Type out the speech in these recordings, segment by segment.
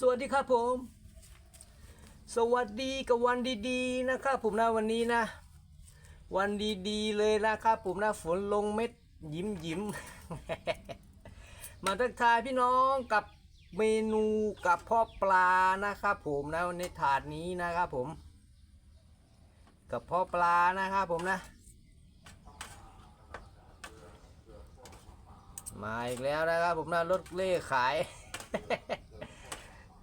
สวัสดีครับผม สวัสดีกับวันดีๆนะครับผมนะวันนี้นะ วันดีๆเลยนะครับผมนะฝนลงเม็ดยิ้มยิ้มมาทักทายพี่น้องกับเมนูกับพ่อปลานะครับผมนะในถาดนี้นะครับผม กับพ่อปลานะครับผมนะ มาอีกแล้วนะครับผมนะรถเล่ขาย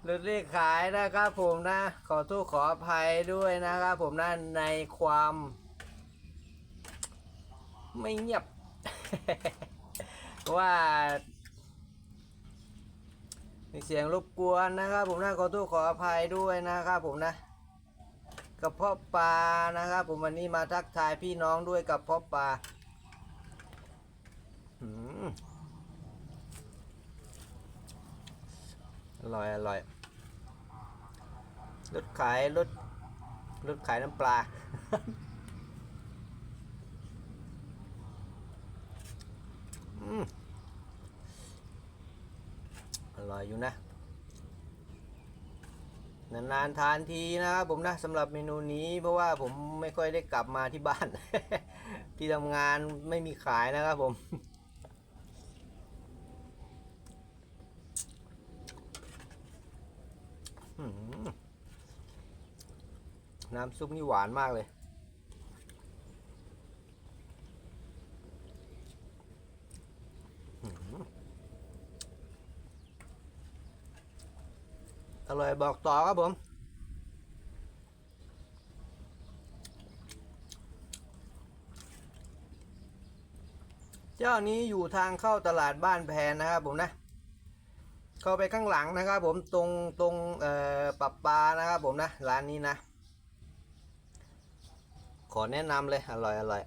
รถเล่ขายนะครับผมนะ ขอโทษขออภัยด้วยนะครับผมนะในความ ไม่เงียบ ว่ามีเสียงรบกวนนะครับ ผมนะขอโทษขออภัยด้วยนะครับผมนะกับพ่อปลานะครับ ผมวันนี้มาทักทายพี่น้องด้วยกับเพ่อปลาอืม อร่อยอร่อยรถขายรถรถขายน้ำปลา อร่อยอยู่นะ นานๆทานทีนะครับผมนะสำหรับเมนูนี้เพราะว่าผมไม่ค่อยได้กลับมาที่บ้าน ที่ทำงานไม่มีขายนะครับผม อืม น้ำซุปนี่หวานมากเลย อร่อยบอกต่อครับผมเจ้านี้อยู่ทางเข้าตลาดบ้านแพนนะครับผมนะ เข้าไปข้างหลังนะครับ ผมตรงตรงเอ่อปับปลานะครับผมนะร้านนี้นะ ขอแนะนำเลยอร่อยอร่อย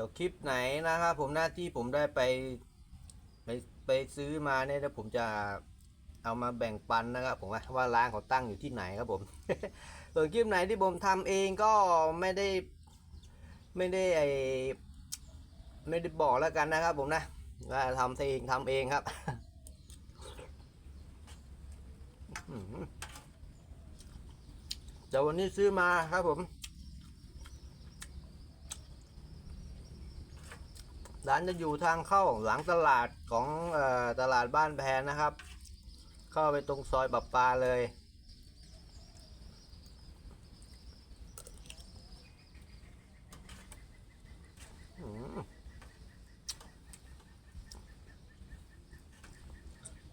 ดี๋ยวคลิปไหนนะครับผมหน้าที่ผมได้ไปไปไปซื้อมาเนี่ยเดี๋ยวผมจะเอามาแบ่งปันนะครับผมว่าร้านเขาตั้งอยู่ที่ไหนครับผม ส่วนคลิปไหนที่ผมทำเองก็ไม่ได้ไม่ได้ไอไม่ได้บอกแล้วกันนะครับผมนะว่าทำเองทำเองครับอื้อหือเดี๋ยววันนี้ซื้อมาครับผม ร้านจะอยู่ทางเข้าหลังตลาดของอตลาดบ้านแพนนะครับ เข้าไปตรงซอยปับปลาเลย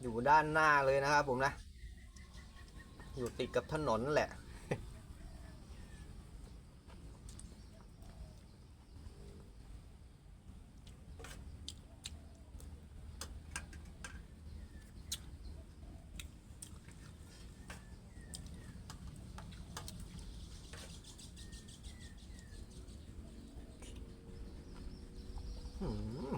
อยู่ด้านหน้าเลยนะครับผมนะ อยู่ติดกับถนนแหละ Mm-hmm.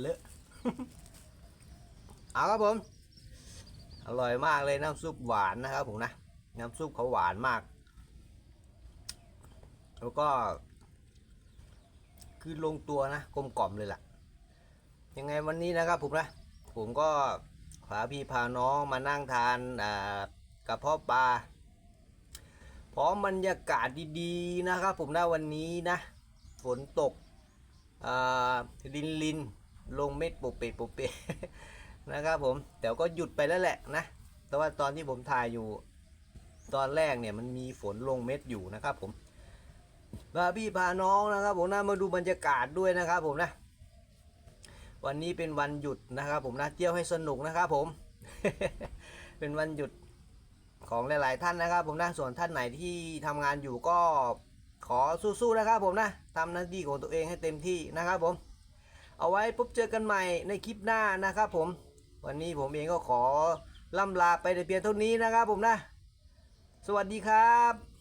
เลอะเอาครับผม อร่อยมากเลยน้ำซุปหวานนะครับผมนะ น้ำซุปเขาหวานมาก แล้วก็ คือลงตัวนะกลมกล่อมเลยล่ะ ยังไงวันนี้นะครับผมนะ ผมก็พาพี่พาน้องมานั่งทานกระเพาะปลาพร้อมบรรยากาศดีๆนะครับผมนะวันนี้นะ ฝนตกลินลิน ลงเม็ดโปะเปะโปะเปะนะครับผมแต่ก็หยุดไปแล้วแหละนะ แต่ว่าตอนที่ผมถ่ายอยู่ ตอนแรกเนี่ยมันมีฝนลงเม็ดอยู่นะครับผมพาพี่พาน้องนะครับผมนะมาดูบรรยากาศด้วยนะครับผมนะ วันนี้เป็นวันหยุดนะครับผมนะเที่ยวให้สนุกนะครับผม เป็นวันหยุดของหลาย ๆ ท่านนะครับ ผมนะส่วนท่านไหนที่ทำงานอยู่ก็ขอสู้ๆนะครับผมนะทำหน้าที่ของตัวเองให้เต็มที่นะครับผม เอาไว้พบเจอกันใหม่ในคลิปหน้านะครับผม วันนี้ผมเองก็ขอล่ำลาไปแต่เพียงเท่านี้นะครับผมนะ สวัสดีครับ